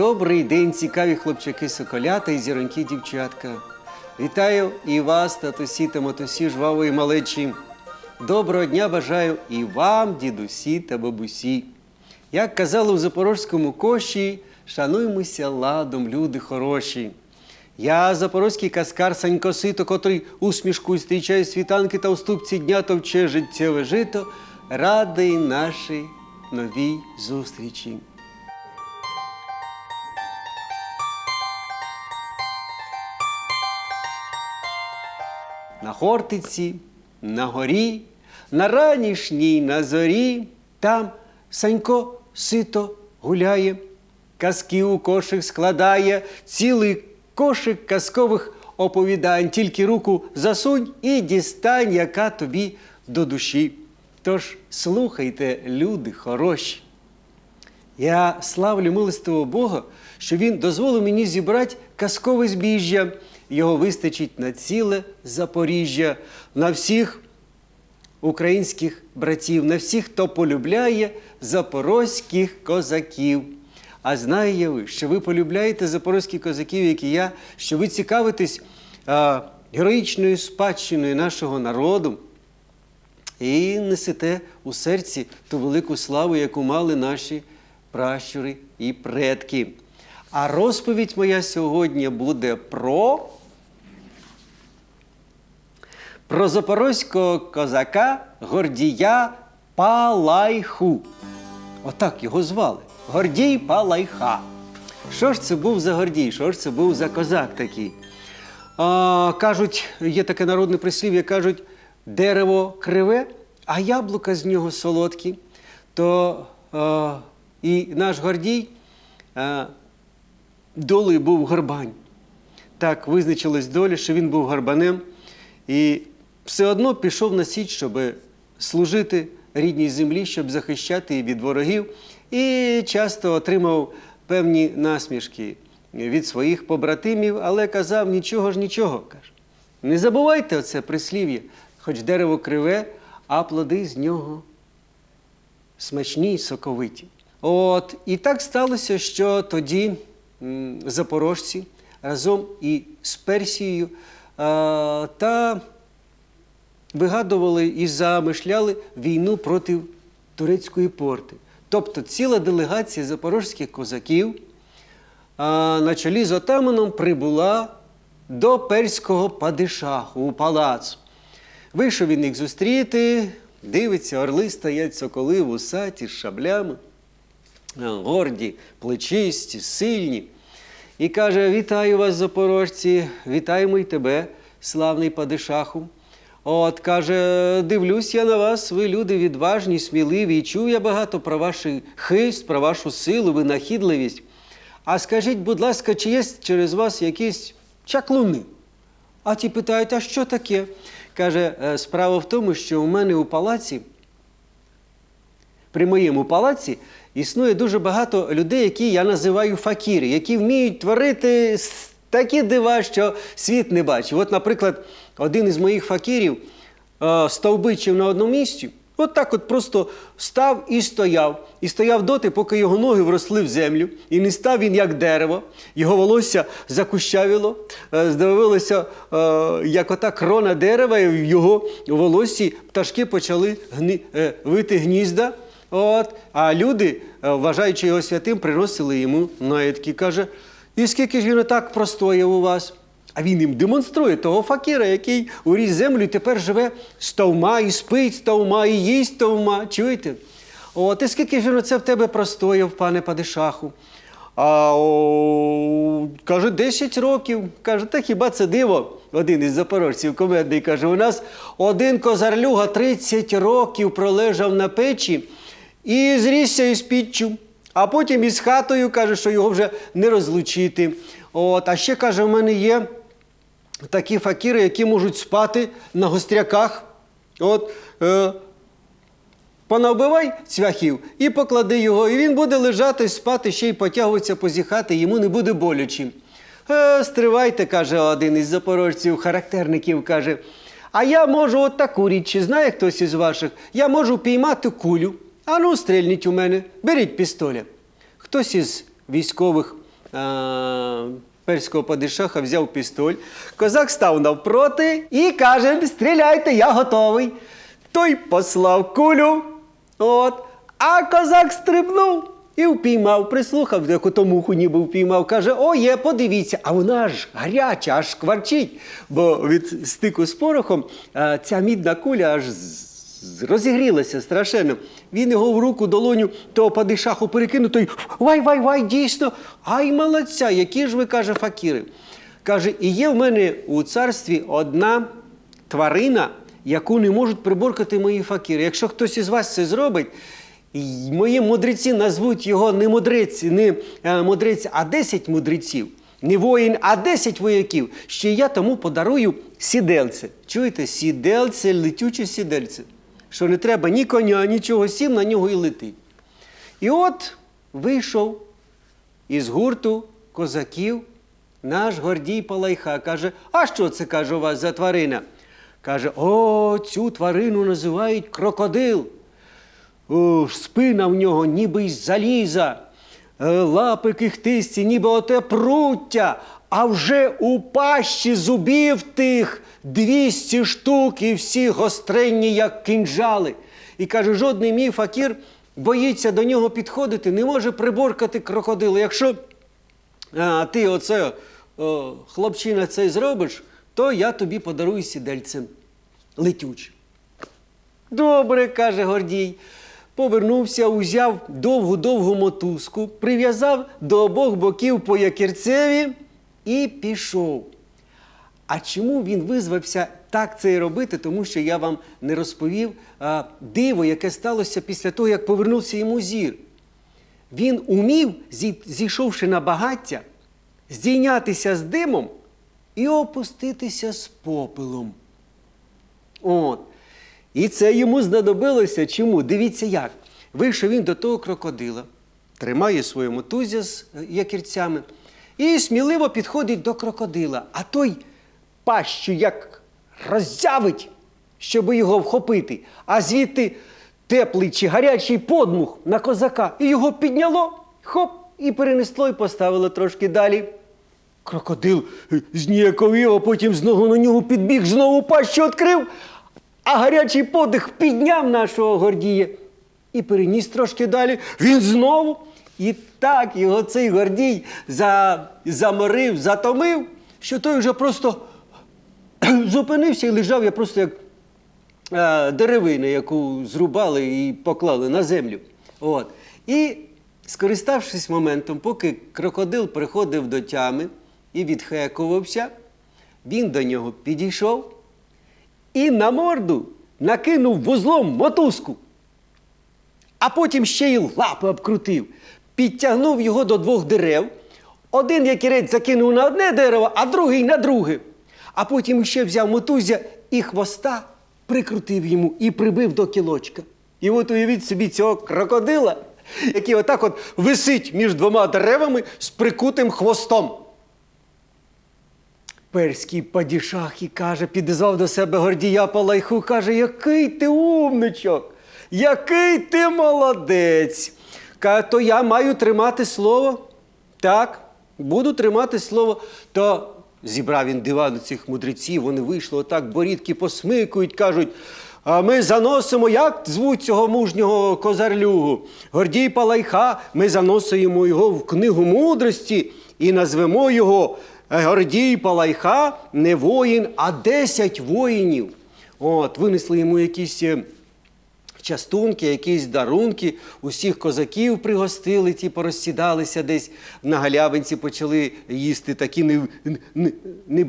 Добрий день, цікаві хлопчаки соколята і зіроньки дівчатка. Вітаю і вас, татусі та матусі, жвавої малечі. Доброго дня бажаю і вам, дідусі та бабусі. Як казали у запорозькому коші, шануймося ладом, люди хороші. Я запорозький каскар Санько Сито, котрий усмішку зустрічає світанки та уступці дня товче життєве жито, радий нашій новій зустрічі. На Хортиці, на горі, на ранішній на зорі, там Санько сито гуляє, казки у кошик складає, цілий кошик казкових оповідань. Тільки руку засунь і дістань, яка тобі до душі. Тож слухайте, люди хороші. Я славлю милостивого Бога, що Він дозволив мені зібрати казкове збіжжя. Його вистачить на ціле Запоріжжя, на всіх українських братів, на всіх, хто полюбляє запорозьких козаків. А знає ви, що ви полюбляєте запорозьких козаків, як і я, що ви цікавитесь а, героїчною спадщиною нашого народу і несете у серці ту велику славу, яку мали наші пращури і предки. А розповідь моя сьогодні буде про, про запорозького козака Гордія Палайху. Отак його звали. Гордій Палайха. Що ж це був за Гордій? Що ж це був за козак такий? А, кажуть, є таке народне прислів'я, кажуть, дерево криве, а яблука з нього солодкі. То а, і наш Гордій а, долею був горбань. Так визначилась доля, що він був горбанем і все одно пішов на січ, щоб служити рідній землі, щоб захищати її від ворогів, і часто отримав певні насмішки від своїх побратимів, але казав нічого ж нічого. каже. Не забувайте оце прислів'я, хоч дерево криве, а плоди з нього смачні й соковиті. От і так сталося, що тоді запорожці разом і з Персією та вигадували і замишляли війну проти турецької порти. Тобто ціла делегація запорожських козаків на чолі з отаманом прибула до перського падишаху у палац. Вийшов він їх зустріти, дивиться, орли стоять соколи в усаті з шаблями, горді, плечисті, сильні. І каже: Вітаю вас, запорожці, вітаємо й тебе, славний падишаху. От каже, дивлюсь я на вас, ви люди відважні, сміливі, і чув я багато про ваш хист, про вашу силу, винахідливість. А скажіть, будь ласка, чи є через вас якісь чаклуни? А ті питають, а що таке? Каже, «Е, справа в тому, що у мене у палаці, при моєму палаці, існує дуже багато людей, які я називаю факіри, які вміють творити такі дива, що світ не бачив. От, наприклад, один із моїх факірів е, стовбичив на одному місці. От так от просто став і стояв. І стояв доти, поки його ноги вросли в землю. І не став він як дерево, його волосся закущавіло, е, здавалося, е, як ота крона дерева, і в його волоссі пташки почали гни, е, вити гнізда. От. А люди, е, вважаючи його святим, приносили йому наїдки. Каже, і скільки ж він отак простояв у вас? А він їм демонструє того факіра, який уріс землю і тепер живе стовма, і спить стовма, і їсть стовма. Чуєте? От, і скільки ж він оце в тебе простояв, пане Падишаху? А о, каже, 10 років. Каже, та хіба це диво? Один із запорожців комедний каже: у нас один козарлюга 30 років пролежав на печі і зрісся із піччю. А потім із хатою каже, що його вже не розлучити. От, а ще каже, в мене є такі факіри, які можуть спати на гостряках. От, е, понавбивай цвяхів і поклади його, і він буде лежати, спати, ще й потягуватися, позіхати, йому не буде боляче. Е, стривайте, каже один із запорожців, характерників, каже. А я можу от таку річ, чи знає хтось із ваших, я можу піймати кулю. А ну, стрельніть у мене, беріть пістоля. Хтось із військових а, перського падишаха взяв пістоль. Козак став навпроти і каже: стріляйте, я готовий. Той послав кулю. От, а козак стрибнув і впіймав, прислухав, як ото муху ніби впіймав. Каже: О, є, подивіться, а вона аж гаряча, аж шкварчить. Бо від стику з порохом а, ця мідна куля аж розігрілася страшенно. Він його в руку долоню того падишаху перекинув, той вай, вай, вай, дійсно. Ай, молодця, які ж ви, каже, факіри. Каже, і є в мене у царстві одна тварина, яку не можуть приборкати мої факіри. Якщо хтось із вас це зробить, мої мудреці назвуть його не мудрець, не е, мудрець, а 10 мудреців. Не воїн, а 10 вояків. Ще я тому подарую сідельце. Чуєте, сідельце, летюче сідельце. Що не треба ні коня, нічого, сів на нього і летить. І от вийшов із гурту козаків наш Гордій Палайха. Каже, а що це каже у вас за тварина? Каже, о, цю тварину називають крокодил. О, спина в нього ніби із заліза, лапи кихтисті, ніби оте пруття, а вже у пащі зубів тих 200 штук і всі гостренні, як кинджали. І каже, жодний мій факір боїться до нього підходити, не може приборкати крокодила. Якщо а, ти оце, о, хлопчина, цей зробиш, то я тобі подарую сідельце летюче. Добре, каже Гордій. Повернувся, узяв довгу-довгу мотузку, прив'язав до обох боків по якірцеві і пішов. А чому він визвався так це робити? Тому що я вам не розповів а, диво, яке сталося після того, як повернувся йому зір. Він умів, зійшовши на багаття, здійнятися з димом і опуститися з попелом. От. І це йому знадобилося. Чому? Дивіться як. Вийшов він до того крокодила, тримає свою мотузя з е, якірцями і сміливо підходить до крокодила. А той пащу як роззявить, щоб його вхопити, а звідти теплий чи гарячий подмух на козака. І його підняло, хоп, і перенесло, і поставило трошки далі. Крокодил зніяковів, а потім знову на нього підбіг, знову пащу відкрив, а гарячий подих підняв нашого Гордія і переніс трошки далі. Він знову. І так його цей Гордій за, заморив, затомив, що той вже просто зупинився і лежав я просто як е, деревина, яку зрубали і поклали на землю. От. І, скориставшись моментом, поки крокодил приходив до тями і відхекувався, він до нього підійшов і на морду накинув вузлом мотузку, а потім ще й лапи обкрутив, підтягнув його до двох дерев. Один якірець закинув на одне дерево, а другий на друге. А потім ще взяв мотузя і хвоста прикрутив йому і прибив до кілочка. І от уявіть собі цього крокодила, який отак от висить між двома деревами з прикутим хвостом. Перський падішах і каже, підізвав до себе Гордія Палайху, каже, який ти умничок, який ти молодець. Каже, то я маю тримати слово. Так, буду тримати слово. То зібрав він дивану цих мудреців, вони вийшли отак, борідки посмикують, кажуть. А ми заносимо, як звуть цього мужнього козарлюгу? Гордій Палайха, ми заносимо його в книгу мудрості і назвемо його Гордій Палайха не воїн, а десять воїнів. От, винесли йому якісь. е, частунки, якісь дарунки, усіх козаків пригостили, ті порозсідалися десь на галявинці, почали їсти такі не, не, не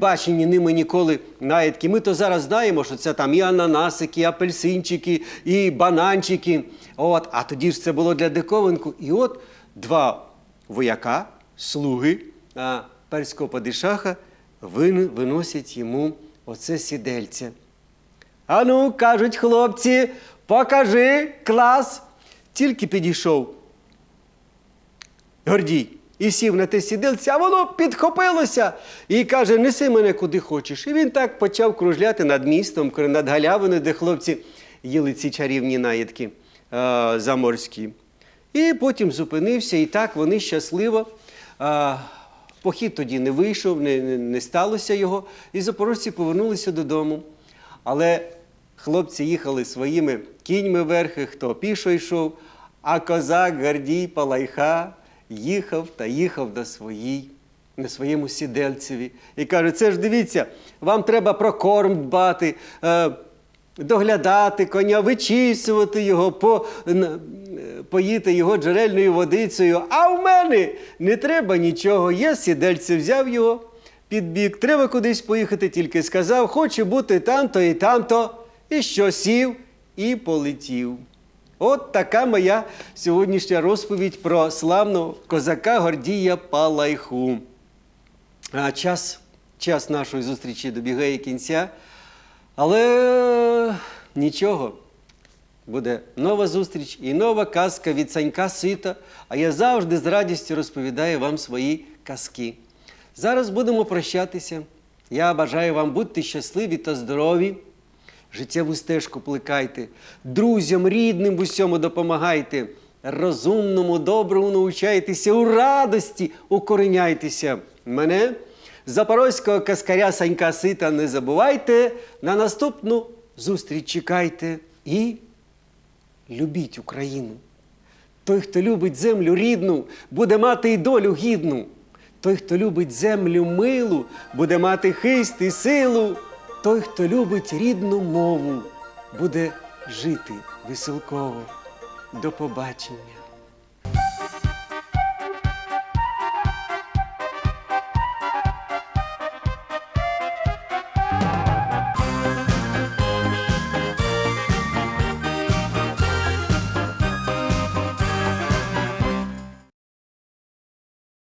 ними ніколи наїдки. Ми то зараз знаємо, що це там і ананасики, і апельсинчики, і бананчики. От, а тоді ж це було для диковинку. І от два вояка, слуги перського падишаха вин- виносять йому оце сідельце. Ану, кажуть хлопці, покажи клас. Тільки підійшов Гордій і сів на те сідельце, а воно підхопилося і каже: неси мене куди хочеш. І він так почав кружляти над містом, над галявиною, де хлопці їли ці чарівні наїдки заморські. І потім зупинився, і так вони щасливо похід тоді не вийшов, не, не, не сталося його, і запорожці повернулися додому. Але хлопці їхали своїми кіньми верхи, хто пішо йшов, а козак Гордій Палайха їхав та їхав до своїй, на своєму сідельцеві. І каже: це ж дивіться, вам треба про корм дбати. Е, доглядати коня, вичісувати його, по, е, поїти його джерельною водицею. А мене не треба нічого. Я сідельце взяв його під бік. Треба кудись поїхати, тільки сказав, хочу бути там-то і там-то. І що сів і полетів. От така моя сьогоднішня розповідь про славного козака Гордія Палайху. А час, час нашої зустрічі добігає кінця. Але нічого. Буде нова зустріч і нова казка від Санька Сита. А я завжди з радістю розповідаю вам свої казки. Зараз будемо прощатися. Я бажаю вам бути щасливі та здорові. Життєву стежку плекайте, друзям, рідним в усьому допомагайте, розумному, доброму научайтеся, у радості укореняйтеся. Мене, запорозького каскаря Санька Сита, не забувайте. На наступну зустріч чекайте і любіть Україну. Той, хто любить землю рідну, буде мати і долю гідну. Той, хто любить землю милу, буде мати хист і силу. Той, хто любить рідну мову, буде жити веселково. До побачення.